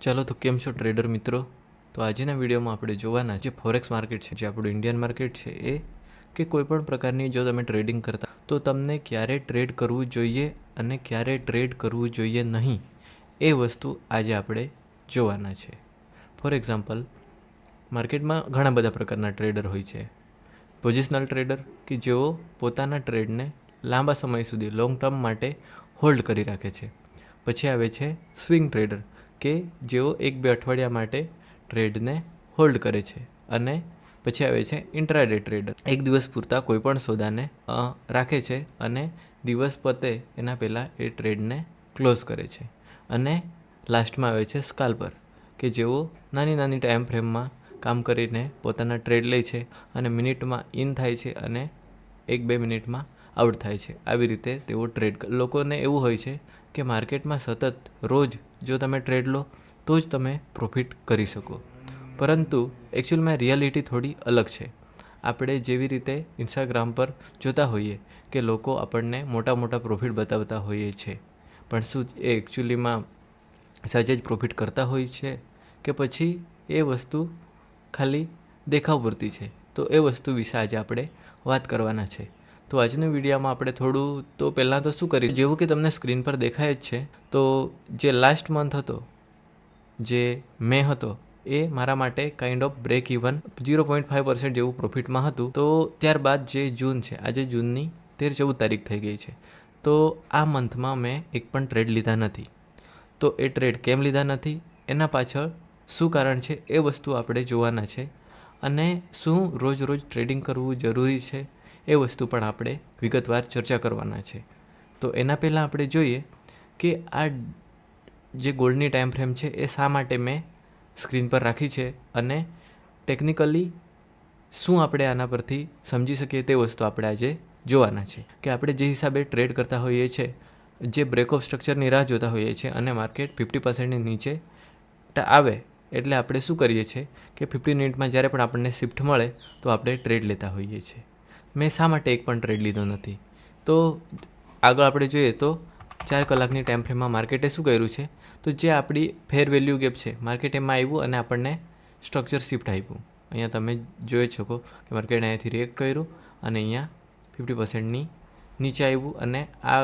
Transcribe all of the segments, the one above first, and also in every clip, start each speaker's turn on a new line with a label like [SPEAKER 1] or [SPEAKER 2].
[SPEAKER 1] ચાલો તો કેમ છો ટ્રેડર મિત્રો? તો આજના વિડીયોમાં આપણે જોવાના જે ફોરેક્સ માર્કેટ છે, જે આપણું ઇન્ડિયન માર્કેટ છે, એ કે કોઈપણ પ્રકારની જો તમે ટ્રેડિંગ કરતા, તો તમને ક્યારે ટ્રેડ કરવું જોઈએ અને ક્યારે ટ્રેડ કરવું જોઈએ નહીં, એ વસ્તુ આજે આપણે જોવાના છે. ફોર એક્ઝામ્પલ, માર્કેટમાં ઘણા બધા પ્રકારના ટ્રેડર હોય છે. પોઝિશનલ ટ્રેડર કે જેઓ પોતાના ટ્રેડને લાંબા સમય સુધી લોંગ ટર્મ માટે હોલ્ડ કરી રાખે છે. પછી આવે છે સ્વિંગ ટ્રેડર. કે જેઓ એક બે અઠવાડિયા માટે ટ્રેડને હોલ્ડ કરે છે અને પછી આવે છે ઇન્ટ્રાડે ટ્રેડર એક દિવસ પૂરતા કોઈપણ સોદાને રાખે છે અને દિવસ પતે એના પહેલાં એ ટ્રેડને ક્લોઝ કરે છે. અને લાસ્ટમાં આવે છે સ્કાલ્પર કે જેઓ નાની નાની ટાઈમ ફ્રેમમાં કામ કરીને પોતાના ટ્રેડ લે છે અને મિનિટમાં ઇન થાય છે અને એક બે મિનિટમાં આઉટ થાય છે. આવી રીતે તેઓ ટ્રેડ લોકોને એવું હોય છે કે માર્કેટમાં સતત રોજ જો તમે ટ્રેડ લો, તો જ તમે પ્રોફિટ કરી શકો. પરંતુ એકચ્યુઅલમાં રિયાલિટી થોડી અલગ છે. આપણે જેવી રીતે ઇન્સ્ટાગ્રામ પર જોતા હોઈએ કે લોકો આપણને મોટા મોટા પ્રોફિટ બતાવતા હોઈએ છે, પણ શું એ એકચ્યુઅલીમાં સહેજ જ પ્રોફિટ કરતા હોય છે કે પછી એ વસ્તુ ખાલી દેખાવ પૂરતી છે? તો એ વસ્તુ વિશે આજે આપણે વાત કરવાના છે. તો આજના વિડીયોમાં આપણે થોડું, તો પહેલાં તો શું કરીએ? જેવું કે તમને સ્ક્રીન પર દેખાય જ છે, તો જે લાસ્ટ મંથ હતો, જે મે હતો, એ મારા માટે kind of break even zero point five percent જેવું પ્રોફિટમાં હતું. તો ત્યારબાદ જે જૂન છે, આજે જૂનની તેર ચૌદ તારીખ થઈ ગઈ છે. તો આ મંથમાં મેં એક પણ ટ્રેડ લીધા નથી. તો એ ટ્રેડ કેમ લીધા નથી? એના પાછળ શું કારણ છે? એ વસ્તુ આપણે જોવાના છે. અને શું રોજ રોજ ટ્રેડિંગ કરવું જરૂરી છે? એ વસ્તુ પણ આપણે વિગતવાર ચર્ચા કરવાના છે. તો એના પહેલાં આપણે જોઈએ કે આ જે ગોલ્ડની ટાઈમ ફ્રેમ છે એ શા માટે મેં સ્ક્રીન પર રાખી છે અને ટેકનિકલી શું આપણે આના પરથી સમજી શકીએ તે વસ્તુ આપણે આજે જોવાના છે. કે આપણે જે હિસાબે ટ્રેડ કરતા હોઈએ છીએ જે બ્રેક ઓફ સ્ટ્રક્ચરની રાહ જોતા હોઈએ છીએ અને માર્કેટ ફિફ્ટી પર્સન્ટની નીચે આવે, એટલે આપણે શું કરીએ છીએ કે ફિફ્ટી મિનિટમાં જ્યારે પણ આપણને શિફ્ટ મળે તો આપણે ટ્રેડ લેતા હોઈએ છીએ. મેં શા માટે એક પણ ટ્રેડ લીધો નથી? તો આગળ આપણે જોઈએ તો ચાર કલાકની ટાઈમ ફ્રેમમાં માર્કેટે શું કર્યું છે? તો જે આપણી ફેર વેલ્યુ ગેપ છે માર્કેટ એમાં આવ્યું અને આપણને સ્ટ્રક્ચર શિફ્ટ આપ્યું. અહીંયા તમે જોઈ શકો કે માર્કેટ અહીંયાથી રિએક્ટ કર્યું અને અહીંયા ફિફ્ટી પર્સન્ટની નીચે આવ્યું અને આ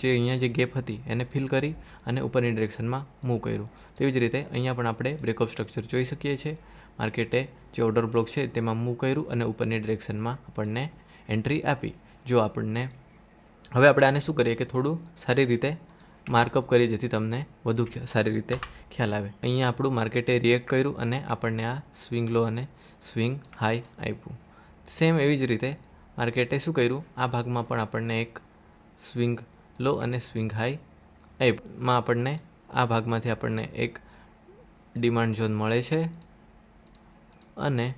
[SPEAKER 1] જે અહીંયા જે ગેપ હતી એને ફિલ કરી અને ઉપરની ડિરેક્શનમાં મૂવ કર્યું. તેવી જ રીતે અહીંયા પણ આપણે બ્રેકઅપ સ્ટ્રક્ચર જોઈ શકીએ છીએ. માર્કેટે જે ઓર્ડર બ્લોક છે તેમાં મૂવ કર્યું અને ઉપરની ડિરેક્શનમાં આપણને એન્ટ્રી આપી. જો આપણને હવે આપણે આને શું કરીએ કે થોડું સારી રીતે માર્કઅપ કરીએ જેથી તમને વધુ સારી રીતે ખ્યાલ આવે. અહીંયા આપણું માર્કેટે રિએક્ટ કર્યું અને આપણને આ સ્વિંગ લો અને સ્વિંગ હાઈ આપ્યું. સેમ એવી જ રીતે માર્કેટે શું કર્યું? આ ભાગમાં પણ આપણને એક સ્વિંગ લો અને સ્વિંગ હાઈ એપમાં આપણને આ ભાગમાંથી આપણને એક ડિમાન્ડ ઝોન મળે છે. અને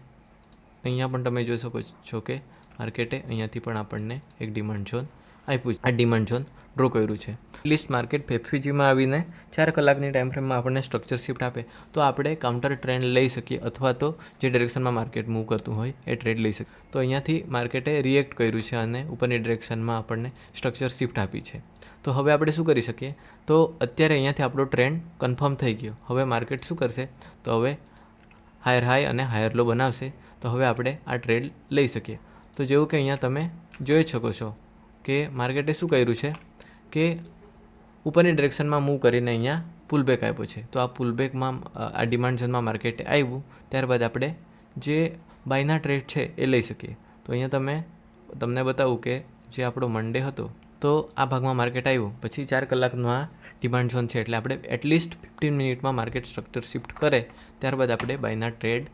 [SPEAKER 1] અહીંયા પણ તમે જોઈ શકો છો કે માર્કેટે અહીંયાથી પણ આપણને એક ડિમાન્ડ ઝોન આપ્યું છે. આ ડિમાન્ડ ઝોન ડ્રો કર્યું છે. લિસ્ટ માર્કેટ ફેફ્યુજીમાં આવીને ચાર કલાકની ટાઈમ ફ્રેમમાં આપણને સ્ટ્રક્ચર શિફ્ટ આપે. તો આપણે કાઉન્ટર ટ્રેન્ડ લઈ શકીએ અથવા તો જે ડિરેક્શનમાં માર્કેટ મૂવ કરતું હોય એ ટ્રેડ લઈ શકીએ. તો અહીંયાથી માર્કેટે રિએક્ટ કર્યું છે અને ઉપરની ડિરેક્શનમાં આપણને સ્ટ્રક્ચર શિફ્ટ આપી છે. તો હવે આપણે શું કરી શકીએ? તો અત્યારે અહીંયાથી આપણો ટ્રેન્ડ કન્ફર્મ થઈ ગયો. હવે માર્કેટ શું કરશે? તો હવે હાયર હાઈ અને હાયર લો બનાવશે. તો હવે આપણે આ ટ્રેડ લઈ શકીએ. તો જેવું કે અહીંયા તમે જોઈ શકો છો કે માર્કેટે શું કર્યું છે કે ઉપરની ડિરેક્શનમાં મૂવ કરીને અહીંયા પુલબેક આપ્યો છે. તો આ પુલબેકમાં આ ડિમાન્ડ ઝોનમાં માર્કેટે આવ્યું. ત્યારબાદ આપણે જે બાયના ટ્રેડ છે એ લઈ શકીએ. તો અહીંયા તમે, તમને બતાવું કે જે આપણો મંડે હતો, તો આ ભાગમાં માર્કેટ આવ્યું. પછી ચાર કલાકમાં ડિમાન્ડ ઝોન છે એટલે આપણે એટલીસ્ટ ફિફ્ટીન મિનિટમાં માર્કેટ સ્ટ્રક્ચર શિફ્ટ કરે. ત્યારબાદ આપણે બાયના ટ્રેડ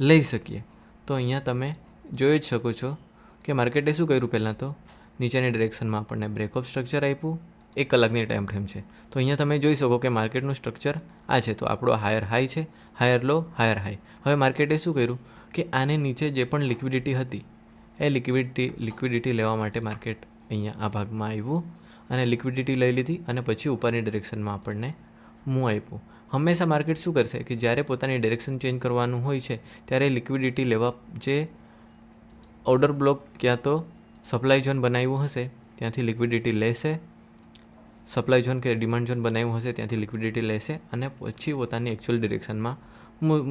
[SPEAKER 1] લઈ શકીએ. તો અહીંયા તમે જોઈ જ શકો છો કે માર્કેટે શું કર્યું પહેલાં તો? નીચેની ડિરેક્શનમાં આપણને બ્રેકઅપ સ્ટ્રક્ચર આપ્યું. એક કલાકની ટાઈમ ફ્રેમ છે. તો અહીંયા તમે જોઈ શકો કે માર્કેટનું સ્ટ્રક્ચર આ છે. તો આપણો હાયર હાઈ છે. હાયર લો હાયર હાઈ હવે માર્કેટે શું કર્યું? કે આને નીચે જે પણ લિક્વિડિટી હતી, એ લિક્વિડિટી લિક્વિડિટી લેવા માટે માર્કેટ અહીંયા આ ભાગમાં આવ્યું અને લિક્વિડિટી લઈ લીધી અને પછી ઉપરની ડિરેક્શનમાં આપણને મૂવ આપ્યું. હંમેશા માર્કેટ શું કરશે? કે જ્યારે પોતાની ડિરેક્શન ચેન્જ કરવાનું હોય છે, ત્યારે લિક્વિડિટી લેવા જે ઓર્ડર બ્લોક ક્યાં તો સપ્લાય ઝોન બનાવ્યું હશે, ત્યાંથી લિક્વિડિટી લેશે. સપ્લાય ઝોન કે ડિમાન્ડ ઝોન બનાવ્યું હશે, ત્યાંથી લિક્વિડિટી લેશે અને પછી પોતાની એકચ્યુઅલ ડિરેક્શનમાં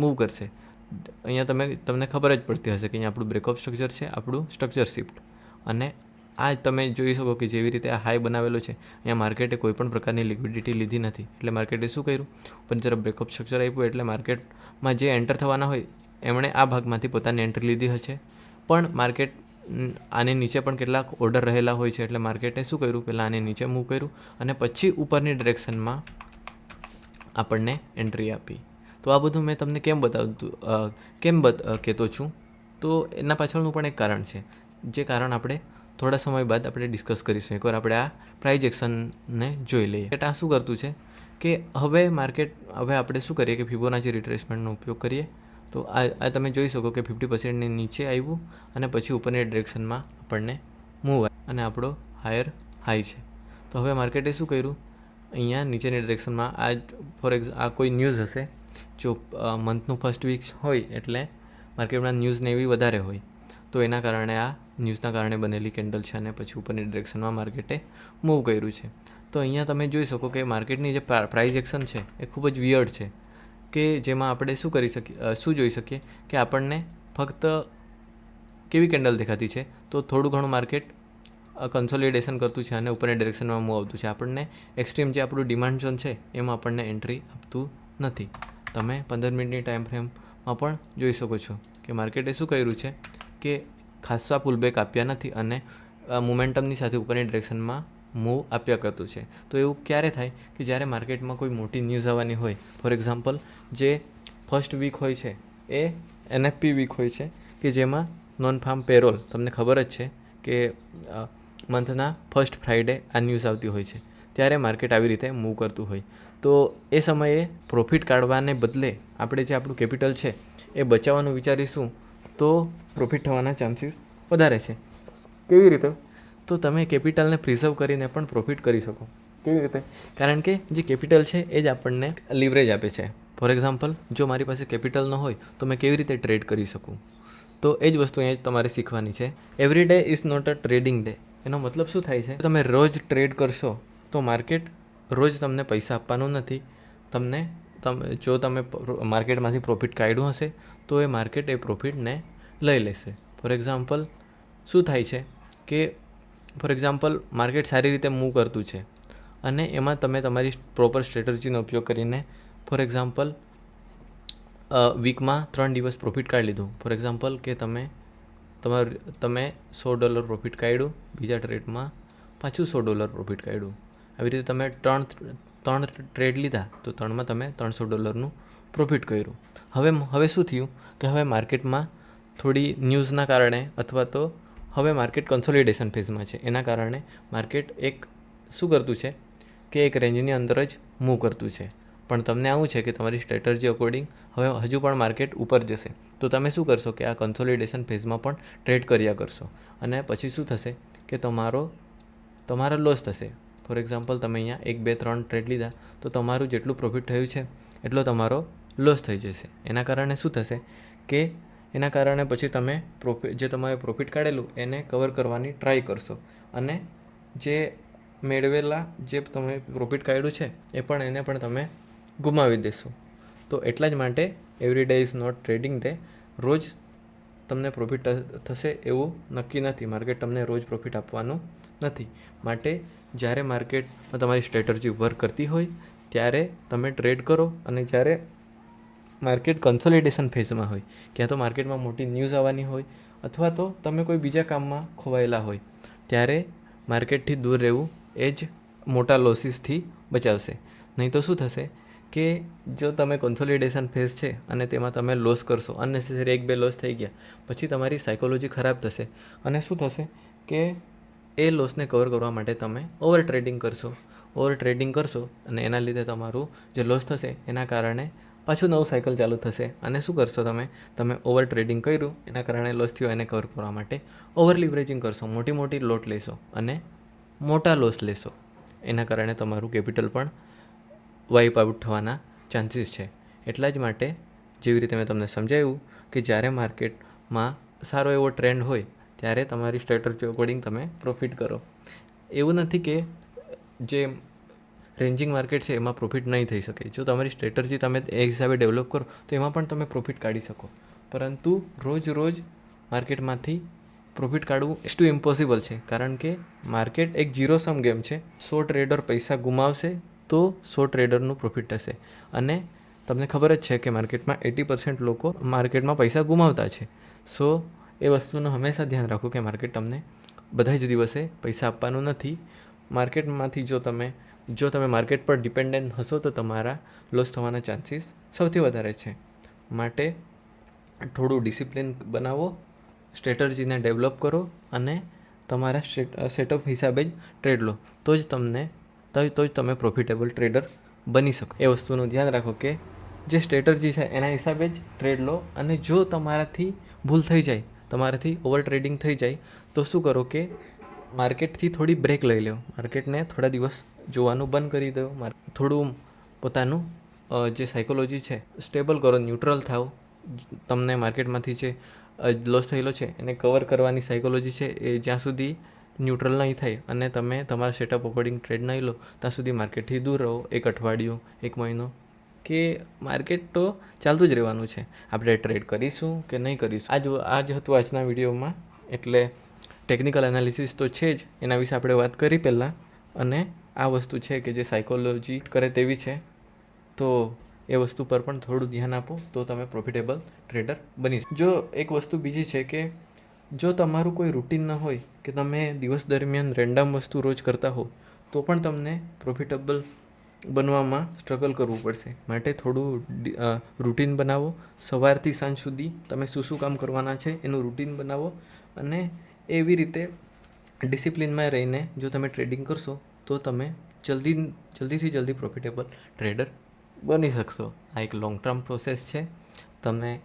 [SPEAKER 1] મૂવ કરશે. અહીંયા તમે, તમને ખબર જ પડતી હશે કે અહીંયા આપણું બ્રેકઅપ સ્ટ્રક્ચર છે, આપણું સ્ટ્રક્ચર શિફ્ટ અને આ તમે જોઈ શકો કે જેવી રીતે આ હાઈ બનાવેલો છે, અહીંયા માર્કેટે કોઈ પણ પ્રકારની લિક્વિડિટી લીધી નથી. એટલે માર્કેટે શું કર્યું? પણ જરા બ્રેકઅપ સ્ટ્રક્ચર આપ્યું, એટલે માર્કેટમાં જે એન્ટર થવાના હોય, એમણે આ ભાગમાંથી પોતાની એન્ટ્રી લીધી હશે. પણ માર્કેટ આની નીચે પણ કેટલાક ઓર્ડર રહેલા હોય છે. એટલે માર્કેટે શું કર્યું? પહેલાં આને નીચે મૂવ કર્યું અને પછી ઉપરની ડિરેક્શનમાં આપણને એન્ટ્રી આપી. તો આ બધું મેં તમને કેમ બતાવતું કેમ કહેતો છું? તો એના પાછળનું પણ એક કારણ છે. જે કારણ આપણે થોડા સમય બાદ આપણે ડિસ્કસ કરીશું. એકવાર આપણે આ પ્રાઇઝ એક્શનને જોઈ લઈએ. એટલે આ શું કરતું છે? કે હવે માર્કેટ હવે આપણે શું કરીએ? કે ફિબોનાચી રિટ્રેસમેન્ટનો ઉપયોગ કરીએ. તો આ આ તમે જોઈ શકો કે ફિફ્ટી પર્સન્ટની નીચે આવ્યું અને પછી ઉપરની ડિરેક્શનમાં આપણને મૂવ અને આપણો હાયર હાઈ છે. તો હવે માર્કેટે શું કર્યું? અહીંયા નીચેની ડિરેક્શનમાં આ ફોર એક્ઝ આ કોઈ ન્યૂઝ હશે જો મંથનું ફર્સ્ટ વીક હોય એટલે માર્કેટમાં ન્યૂઝને એવી વધારે હોય, તો એના કારણે આ ન્યૂઝના કારણે બનેલી કેન્ડલ છે અને પછી ઉપરની ડિરેક્શનમાં માર્કેટે મૂવ કર્યું છે. તો અહીંયા તમે જોઈ શકો કે માર્કેટની જે પ્રાઇઝ એક્શન છે એ ખૂબ જ વિયર્ડ છે. કે જેમાં આપણે શું કરી શકીએ શું જોઈ શકીએ કે આપણને ફક્ત કેવી કેન્ડલ દેખાતી છે? તો થોડું ઘણું માર્કેટ કન્સોલિડેશન કરતું છે અને ઉપરની ડિરેક્શનમાં મૂવ આવતું છે. આપણને એક્સ્ટ્રીમ જે આપણું ડિમાન્ડ ઝોન છે, એમાં આપણને એન્ટ્રી આપતું નથી. તમે પંદર મિનિટની ટાઈમ ફ્રેમમાં પણ જોઈ શકો છો કે માર્કેટે શું કર્યું છે કે ખાસા પુલબેક આપ્યા નથી અને મોમેન્ટમની સાથે ઉપરની ડિરેક્શનમાં મૂવ આપ્યા કરતું છે. તો એવું ક્યારે થાય કે જ્યારે માર્કેટમાં કોઈ મોટી ન્યૂઝ આવવાની હોય ફોર એક્ઝામ્પલ જે ફર્સ્ટ વીક હોય છે, એ એનએફપી વીક હોય છે, કે જેમાં નોન ફાર્મ પેરોલ તમને ખબર જ છે કે મંથના ફર્સ્ટ ફ્રાઈડે આ ન્યૂઝ આવતી હોય છે. ત્યારે માર્કેટ આવી રીતે મૂવ કરતું હોય. તો એ સમયે પ્રોફિટ કાઢવાને બદલે આપણે જે આપણું કેપિટલ છે, એ બચાવવાનું વિચારીશું, તો પ્રોફિટ થવાના ચાન્સીસ વધારે છે. કેવી રીતે? તો તમે કેપિટલને પ્રિઝર્વ કરીને પણ પ્રોફિટ કરી શકો. કેવી રીતે? કારણ કે જે કેપિટલ છે, એ જ આપણને લિવરેજ આપે છે. ફોર એક્ઝામ્પલ જો મારી પાસે કેપિટલ ન હોય, તો મેં કેવી રીતે ટ્રેડ કરી શકું? તો એ જ વસ્તુ અહીંયા તમારે શીખવાની છે. Every day is not a trading day એનો મતલબ શું થાય છે? તમે રોજ ટ્રેડ કરશો, તો માર્કેટ રોજ તમને પૈસા આપવાનું નથી. તમને, તમે, જો તમે માર્કેટમાંથી પ્રોફિટ કાઢ્યું હશે, તો એ માર્કેટ એ પ્રોફિટને લઈ લેશે. ફોર એક્ઝામ્પલ શું થાય છે? કે ફોર એક્ઝામ્પલ માર્કેટ સારી રીતે મૂવ કરતું છે અને એમાં તમે તમારી પ્રોપર સ્ટ્રેટર્જીનો ઉપયોગ કરીને ફોર એક્ઝામ્પલ વીકમાં ત્રણ દિવસ પ્રોફિટ કાઢી લીધું. ફોર એક્ઝામ્પલ કે તમે, તમારું, તમે સો ડોલર પ્રોફિટ કાઢ્યું, બીજા ટ્રેડમાં પાછું સો ડોલર પ્રોફિટ કાઢ્યું. આવી રીતે તમે ત્રણ ત્રણ ટ્રેડ લીધા, તો ત્રણમાં તમે ત્રણસો ડોલરનું પ્રોફિટ કર્યું. હવે હવે શું થયું? કે હવે માર્કેટમાં થોડી ન્યૂઝના કારણે અથવા તો હવે માર્કેટ કન્સોલિડેશન ફેઝમાં છે. એના કારણે માર્કેટ એક શું કરતું છે કે એક રેન્જની અંદર જ મૂવ કરતું છે. પણ તમને આવું છે કે તમારી સ્ટ્રેટર્જી અકોર્ડિંગ હવે હજુ પણ માર્કેટ ઉપર જશે. તો તમે શું કરશો કે આ કન્સોલિડેશન ફેઝમાં પણ ટ્રેડ કર્યા કરશો. અને પછી શું થશે કે તમારો તમારો લોસ થશે. ફોર એક્ઝામ્પલ તમે અહીંયા એક, બે, ત્રણ ટ્રેડ લીધા, તો તમારું જેટલું પ્રોફિટ થયું છે, એટલો તમારો લોસ થઈ જશે. એના કારણે શું થશે કે એના કારણે પછી તમે પ્રોફિટ જે તમારે પ્રોફિટ કાઢેલું એને કવર કરવાની ટ્રાય કરશો. અને જે મેળવેલા જે તમે પ્રોફિટ કાઢ્યું છે, એ પણ એને પણ તમે ગુમાવી દેશો. તો એટલા જ માટે every day is not trading day રોજ તમને પ્રોફિટ થશે એવું નક્કી નથી. માર્કેટ તમને રોજ પ્રોફિટ આપવાનું નથી. માટે જ્યારે માર્કેટમાં તમારી સ્ટ્રેટર્જી વર્ક કરતી હોય, ત્યારે તમે ટ્રેડ કરો અને જ્યારે માર્કેટ કન્સોલિડેશન ફેઝમાં હોય, ક્યાં તો માર્કેટમાં મોટી ન્યૂઝ આવવાની હોય, અથવા તો તમે કોઈ બીજા કામમાં ખોવાયેલા હોય, ત્યારે માર્કેટથી દૂર રહેવું એ જ મોટા લોસીસથી બચાવશે. નહીં તો શું થશે કે જો તમે કન્સોલિડેશન ફેઝ છે અને તેમાં તમે લોસ કરશો અનનેસેસરી એક બે લોસ થઈ ગયા, પછી તમારી સાયકોલોજી ખરાબ થશે. અને શું થશે કે એ લોસને કવર કરવા માટે તમે ઓવર ટ્રેડિંગ કરશો. ઓવર ટ્રેડિંગ કરશો અને એના લીધે તમારું જે લોસ થશે, એના કારણે પાછું નવું સાયકલ ચાલુ થશે. અને શું કરશો તમે? તમે ઓવર ટ્રેડિંગ કર્યું, એના કારણે લોસ થયો, એને કવર કરવા માટે ઓવર લિવરેજિંગ કરશો. મોટી મોટી લોટ લેશો અને મોટા લોસ લેશો. એના કારણે તમારું કેપિટલ પણ વાઇપ આઉટ થવાના ચાન્સીસ છે. એટલા જ માટે જેવી રીતે મેં તમને સમજાવ્યું કે જ્યારે માર્કેટમાં સારો એવો ટ્રેન્ડ હોય, ત્યારે તમારી સ્ટ્રેટર્જી અકોર્ડિંગ તમે પ્રોફિટ કરો. એવું નથી કે જે રેન્જિંગ માર્કેટ છે, એમાં પ્રોફિટ નહીં થઈ શકે. જો તમારી સ્ટ્રેટર્જી તમે એ હિસાબે ડેવલપ કરો, તો એમાં પણ તમે પ્રોફિટ કાઢી શકો. પરંતુ રોજ રોજ માર્કેટમાંથી પ્રોફિટ કાઢવું ઇઝ ટુ ઇમ્પોસિબલ છે. કારણ કે માર્કેટ એક ઝીરો સમ ગેમ છે. સો ટ્રેડર પૈસા ગુમાવશે, તો સો ટ્રેડરનું પ્રોફિટ થશે. અને તમને ખબર જ છે કે માર્કેટમાં એટી પર્સન્ટ લોકો માર્કેટમાં પૈસા ગુમાવતા છે. સો એ વસ્તુનું હંમેશા ધ્યાન રાખો કે માર્કેટ તમને બધા જ દિવસે પૈસા આપવાનું નથી. માર્કેટમાંથી જો તમે જો તમે માર્કેટ પર ડિપેન્ડન્ટ હશો તો તમારા લોસ થવાના ચાન્સીસ સૌથી વધારે છે. માટે થોડું ડિસિપ્લિન બનાવો સ્ટ્રેટર્જીને ડેવલપ કરો અને તમારા સેટઅપ હિસાબે જ ટ્રેડ લો. તો જ તમને, તો જ તમે પ્રોફિટેબલ ટ્રેડર બની શકો. એ વસ્તુનું ધ્યાન રાખો કે જે સ્ટ્રેટર્જી છે એના હિસાબે જ ટ્રેડ લો અને જો તમારાથી ભૂલ થઈ જાય, તમારાથી ઓવર ટ્રેડિંગ થઈ જાય, તો શું કરો કે માર્કેટથી થોડી બ્રેક લઈ લો. માર્કેટને થોડા દિવસ જોવાનું બંધ કરી દો. મારે થોડું પોતાનું જે સાયકોલોજી છે સ્ટેબલ કરો ન્યુટ્રલ થાવ તમને માર્કેટમાંથી જે લોસ થયેલો છે, એને કવર કરવાની સાયકોલોજી છે, એ જ્યાં સુધી ન્યુટ્રલ નહીં થાય અને તમે તમારા સેટઅપ અકોર્ડિંગ ટ્રેડ નહીં લો, ત્યાં સુધી માર્કેટથી દૂર રહો. એક અઠવાડિયું, એક મહિનો. કે માર્કેટ તો ચાલતું જ રહેવાનું છે. આપણે ટ્રેડ કરીશું કે નહીં કરીશું? આજ આ જ હતું આજના વિડીયોમાં. એટલે ટેકનિકલ એનાલિસિસ તો છે જ. એના વિશે આપણે વાત કરી પહેલાં. અને આ વસ્તુ છે કે જે સાયકોલોજી કરે તેવી છે, તો એ વસ્તુ પર પણ થોડું ધ્યાન આપો, તો તમે પ્રોફિટેબલ ટ્રેડર બની જો એક વસ્તુ બીજી છે કે, જો તમારું કોઈ રૂટીન ન હોય કે તમે દિવસ દરમિયાન રેન્ડમ વસ્તુ રોજ કરતા હો, તો પણ તમને પ્રોફિટેબલ બનવામાં સ્ટ્રગલ કરવું પડશે. માટે થોડું રૂટીન બનાવો. સવારથી સાંજ સુધી તમે શું શું કામ કરવાના છે એનું રૂટીન બનાવો અને એવી રીતે ડિસિપ્લિનમાં રહીને જો તમે ટ્રેડિંગ કરશો તો તમે જલ્દી જલ્દીથી જલ્દી પ્રોફિટેબલ ટ્રેડર બની શકશો. આ એક લોંગ ટર્મ પ્રોસેસ છે. તમને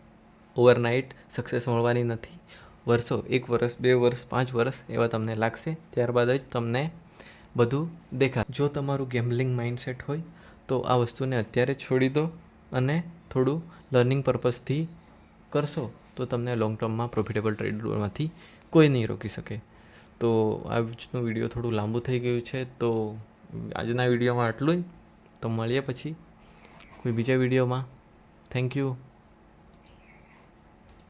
[SPEAKER 1] ઓવરનાઇટ સક્સેસ મળવાની નથી. વર્ષો, એક વર્ષ, બે વર્ષ, પાંચ વર્ષ એવા તમને લાગશે. ત્યારબાદ જ તમને બધું દેખા જો તમારું ગેમ્બલિંગ માઇન્ડસેટ હોય, તો આ વસ્તુને અત્યારે છોડી દો અને થોડું લર્નિંગ પર્પઝથી કરશો તો તમને લોંગ ટર્મમાં પ્રોફિટેબલ ટ્રેડરમાંથી કોઈ નહીં રોકી શકે. તો આજનું વીડિયો થોડું લાંબુ થઈ ગયું છે, તો આજના વિડીયોમાં આટલું જ. તો મળીએ પછી કોઈ બીજા વિડીયોમાં. Thank you